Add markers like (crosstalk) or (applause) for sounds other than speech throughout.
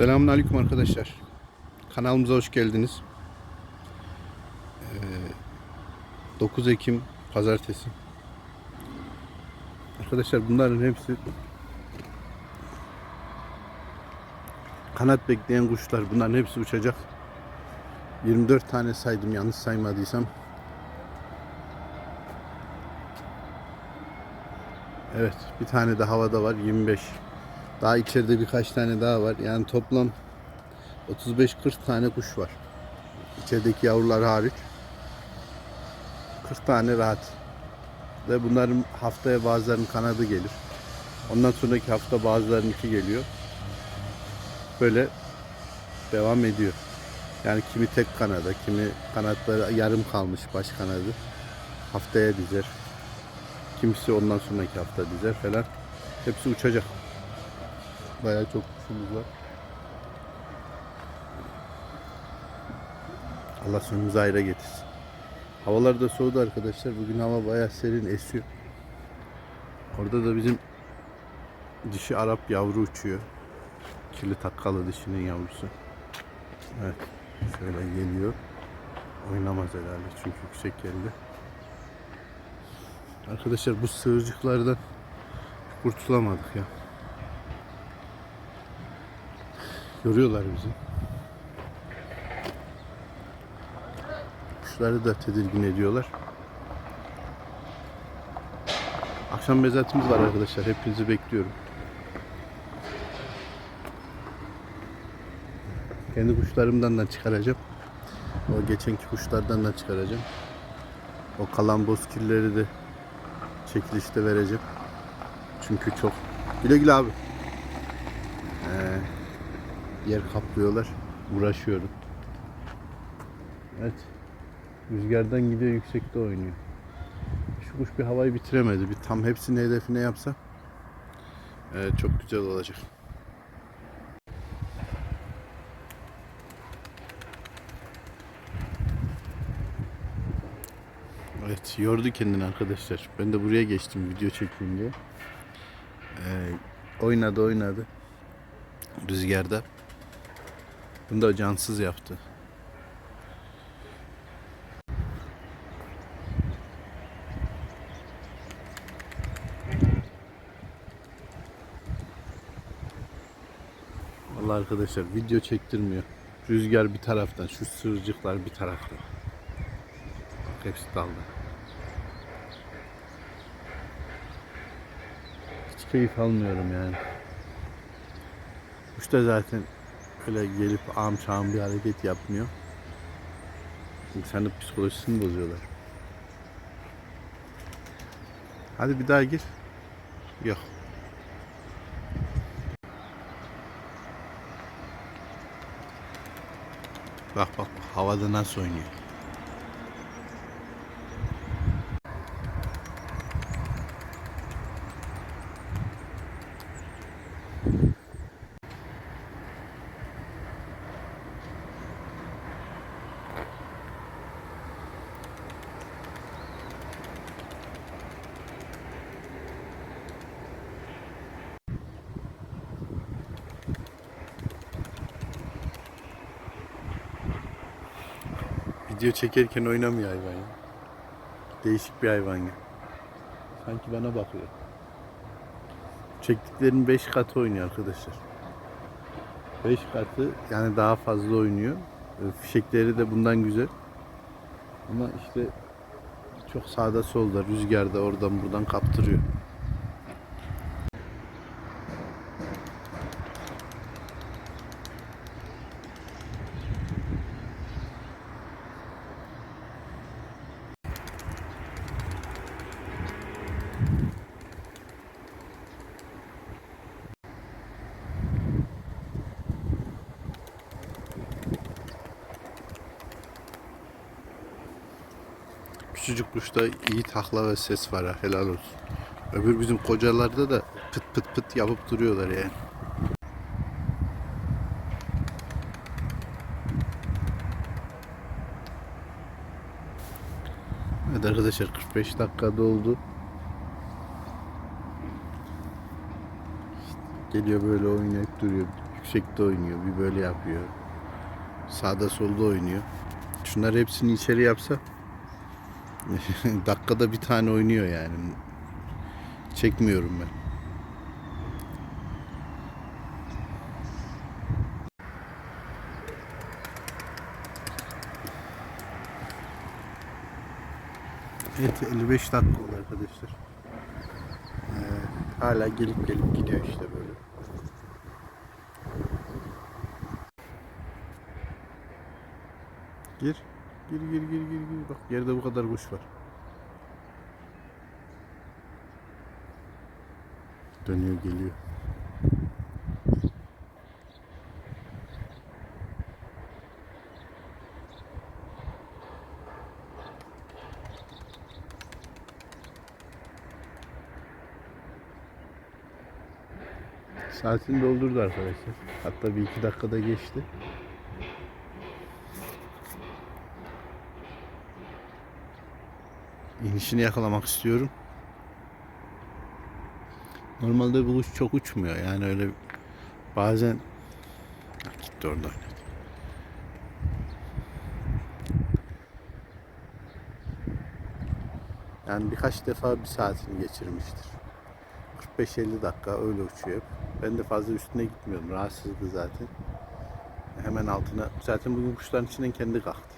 Selamünaleyküm arkadaşlar. Kanalımıza hoş geldiniz. Ee, 9 Ekim Pazartesi. Arkadaşlar bunların hepsi kanat bekleyen kuşlar. Bunların hepsi uçacak. 24 tane saydım yanlış saymadıysam. Evet, bir tane de havada var 25. Daha içeride birkaç tane daha var. Yani toplam 35-40 tane kuş var. İçerideki yavrular hariç. 40 tane rahat. Ve bunların haftaya bazılarının kanadı gelir. Ondan sonraki hafta bazılarınınki geliyor. Böyle devam ediyor. Yani kimi tek kanada, kimi kanatları yarım kalmış baş kanadı. Haftaya dizer. Kimisi ondan sonraki hafta dizer falan. Hepsi uçacak. Bayağı çok kuşumuz var. Allah sonumuzu hayra getirsin. Havalar da soğudu arkadaşlar. Bugün hava bayağı serin esiyor. Orada da bizim dişi Arap yavru uçuyor. Kirli takkalı dişinin yavrusu. Evet. Şöyle geliyor. Oynamaz herhalde çünkü yüksek geldi. Arkadaşlar bu sığırcıklardan kurtulamadık ya. Yoruyorlar bizi. Kuşları da tedirgin ediyorlar. Akşam mezatımız var arkadaşlar. Hepinizi bekliyorum. Kendi kuşlarımdan da çıkaracağım. O geçenki kuşlardan da çıkaracağım. O kalan bozkirleri de çekilişte vereceğim. Çünkü çok güle güle abi. Yer kaplıyorlar. Uğraşıyorum. Evet. Rüzgardan gidiyor yüksekte oynuyor. Şu kuş bir havayı bitiremedi. Bir tam hepsini hedefine yapsa evet, çok güzel olacak. Evet yordu kendini arkadaşlar. Ben de buraya geçtim video çekeyim diye. Ee, oynadı oynadı. Rüzgarda. Bunu da cansız yaptı. Vallahi arkadaşlar video çektirmiyor. Rüzgar bir taraftan, şu sığırcıklar bir taraftan. Bak hepsi daldı. Hiç keyif almıyorum yani. Kuş da zaten öyle gelip ağam çağım bir hareket yapmıyor. İnsanın psikolojisini bozuyorlar. Hadi bir daha gir. Yok. Bak bak havada nasıl oynuyor. Video çekerken oynamıyor hayvan ya. Değişik bir hayvan ya. Sanki bana bakıyor. Çektiklerinin 5 katı oynuyor arkadaşlar. 5 katı yani daha fazla oynuyor. E, Fişekleri de bundan güzel. Ama işte çok sağda solda rüzgarda oradan buradan kaptırıyor. Küçücük kuşta iyi takla ve ses var ha helal olsun. Öbür bizim kocalarda da pıt pıt pıt yapıp duruyorlar yani. Evet arkadaşlar 45 dakika doldu. Geliyor böyle oynayıp duruyor. yüksekte oynuyor, bir böyle yapıyor. Sağda solda oynuyor. Şunlar hepsini içeri yapsa (laughs) dakikada bir tane oynuyor yani. Çekmiyorum ben. Evet 55 dakika oldu arkadaşlar. Ee, hala gelip gelip gidiyor işte böyle. Gir. Gir gir gir gir gir. Bak yerde bu kadar kuş var. Dönüyor geliyor. Saatini doldurdu arkadaşlar. Hatta bir iki dakikada geçti. İnişini yakalamak istiyorum. Normalde bu kuş çok uçmuyor. Yani öyle bazen Ha, gitti orada oynadı. Yani birkaç defa bir saatini geçirmiştir. 45-50 dakika öyle uçuyor. Ben de fazla üstüne gitmiyorum. Rahatsızdı zaten. Hemen altına. Zaten bugün kuşların içinden kendi kalktı.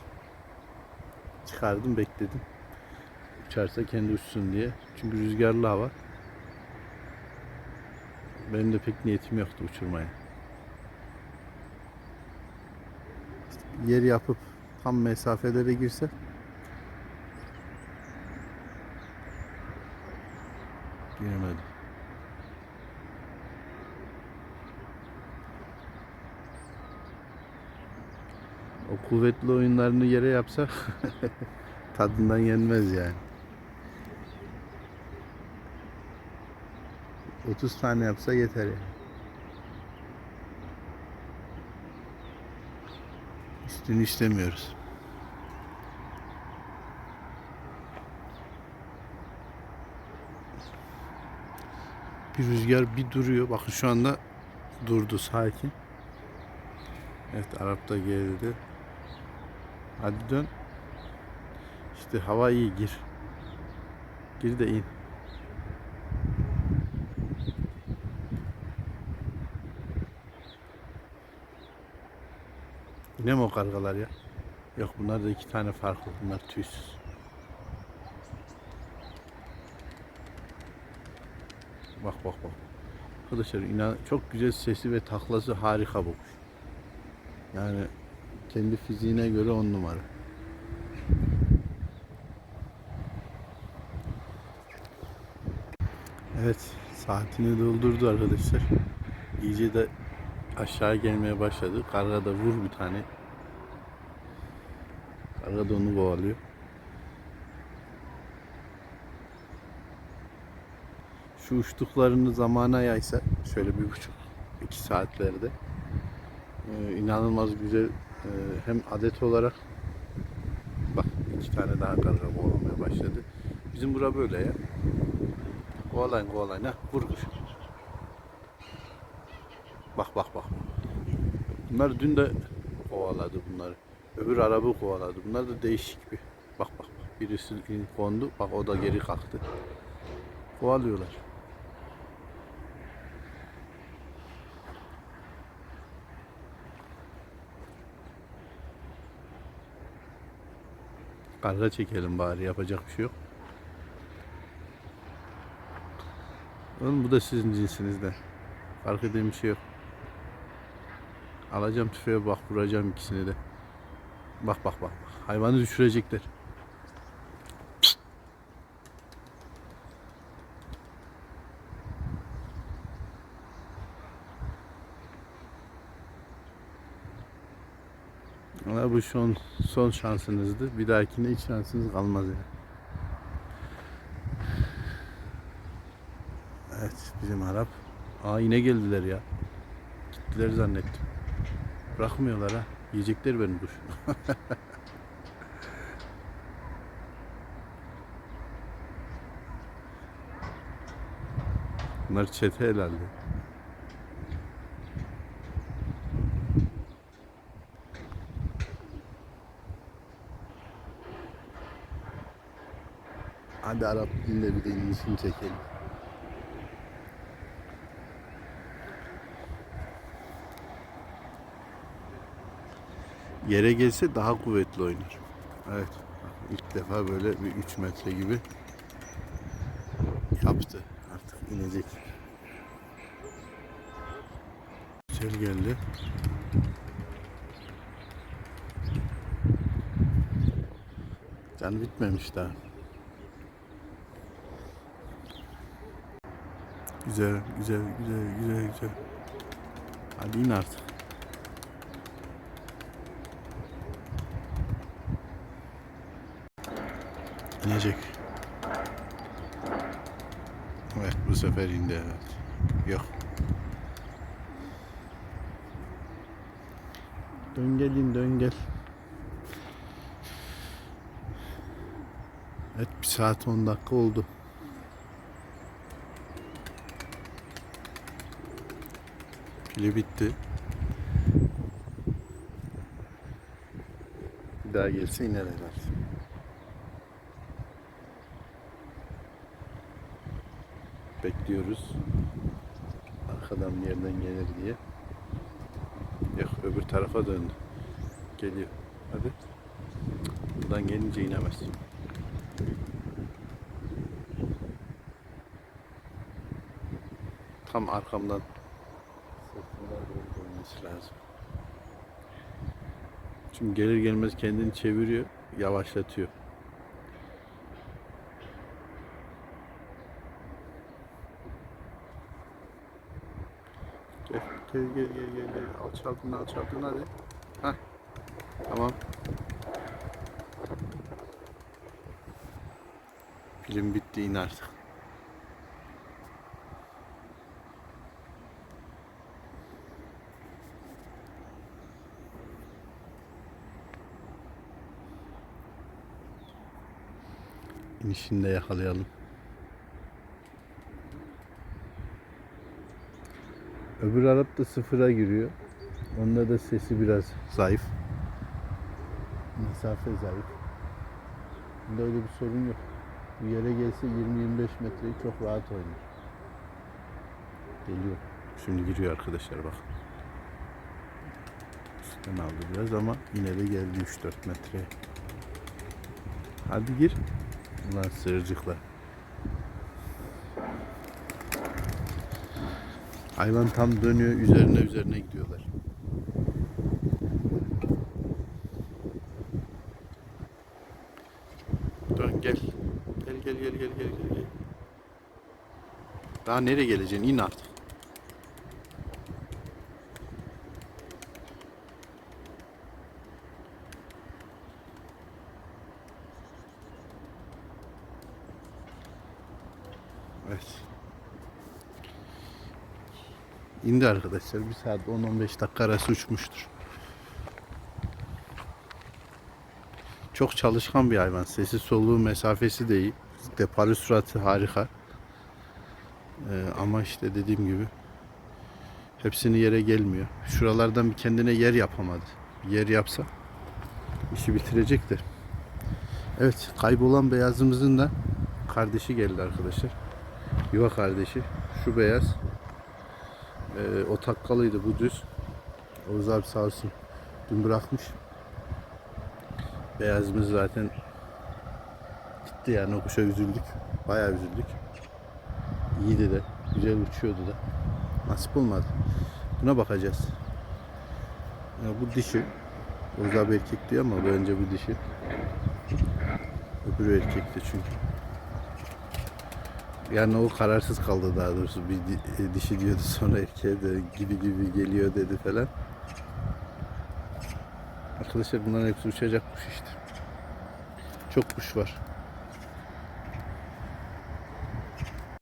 Çıkardım bekledim. Uçarsa kendi uçsun diye. Çünkü rüzgarlı hava. Benim de pek niyetim yoktu uçurmaya. İşte yer yapıp tam mesafelere girse giremedim. O kuvvetli oyunlarını yere yapsa (laughs) tadından yenmez yani. 30 tane yapsa yeter yani. Üstünü istemiyoruz. Bir rüzgar bir duruyor. Bakın şu anda durdu sakin. Evet Arap da geldi. Hadi dön. İşte hava iyi gir. Gir de in. Yine mi o kargalar ya? Yok bunlar da iki tane farklı. Bunlar tüysüz. Bak bak bak. Arkadaşlar inan çok güzel sesi ve taklası harika bu. Yani kendi fiziğine göre on numara. Evet saatini doldurdu arkadaşlar. İyice de aşağı gelmeye başladı. Karga da vur bir tane. Karga da onu kovalıyor. Şu uçtuklarını zamana yaysa şöyle bir buçuk iki saatlerde ee, inanılmaz güzel ee, hem adet olarak bak iki tane daha karga kovalamaya başladı. Bizim bura böyle ya. Kovalayın kovalayın ha vur kuş. Bak bak bak. Bunlar dün de kovaladı bunları. Öbür arabı kovaladı. Bunlar da değişik bir. Bak bak bak. Birisi kondu. Bak o da geri kalktı. Kovalıyorlar. Karga çekelim bari yapacak bir şey yok. Oğlum bu da sizin cinsinizden. Fark eden bir şey yok. Alacağım tüfeğe bak vuracağım ikisini de. Bak bak bak. bak. Hayvanı düşürecekler. Ama bu son son şansınızdı. Bir dahakine hiç şansınız kalmaz yani. Evet bizim Arap. Aa yine geldiler ya. Gittiler zannettim. Bırakmıyorlar ha. Yiyecekler beni dur. (laughs) Bunlar çete herhalde. Hadi Arap dilinde bir de inişini çekelim. Yere gelse daha kuvvetli oynar. Evet. ilk defa böyle bir 3 metre gibi yaptı. Artık inecek. Güzel geldi. Can bitmemiş daha. Güzel, güzel, güzel, güzel, güzel. Hadi in artık. İnecek. Evet, bu sefer indi evet. Yok. Dön gel in, dön gel. Evet, bir saat 10 dakika oldu. Pili bitti. Bir daha gelse iner herhalde. Bekliyoruz. Arkadan bir yerden gelir diye. Yok öbür tarafa döndü. Geliyor. Hadi. Buradan gelince inemez. Tam arkamdan dönmesi lazım. Şimdi gelir gelmez kendini çeviriyor, yavaşlatıyor. Gel, gel, gel, gel, gel, gel. Alçaldın, alçaldın hadi. Hah. Tamam. Film bitti, in artık. İnişini de yakalayalım. Öbür Arap da sıfıra giriyor. Onda da sesi biraz zayıf. Mesafe zayıf. Bunda öyle bir sorun yok. Bu yere gelse 20-25 metreyi çok rahat oynar. Geliyor. Şimdi giriyor arkadaşlar bak. Üstten aldı biraz ama yine de geldi 3-4 metreye. Hadi gir. Ulan sığırcıklar. Hayvan tam dönüyor, üzerine üzerine gidiyorlar. Dön gel. Gel gel gel gel gel gel. gel. Daha nereye geleceksin? İn artık. Evet. İndi arkadaşlar. Bir saat 10-15 dakika arası uçmuştur. Çok çalışkan bir hayvan. Sesi soluğu mesafesi de iyi. Deparı suratı harika. Ee, ama işte dediğim gibi hepsini yere gelmiyor. Şuralardan bir kendine yer yapamadı. Yer yapsa işi bitirecektir. Evet kaybolan beyazımızın da kardeşi geldi arkadaşlar. Yuva kardeşi. Şu beyaz. Ee, o takkalıydı bu düz. Oğuz abi sağ olsun. Dün bırakmış. Beyazımız zaten gitti yani o kuşa üzüldük. Bayağı üzüldük. İyiydi de. Güzel uçuyordu da. Nasip olmadı. Buna bakacağız. Ya bu dişi. Oğuz abi erkek diyor ama bence bu dişi. Öbürü erkekti çünkü. Yani o kararsız kaldı daha doğrusu. Bir e, dişi diyordu (laughs) sonra erkeğe de gibi gibi geliyor dedi falan. Arkadaşlar bunların hepsi uçacak kuş işte. Çok kuş var.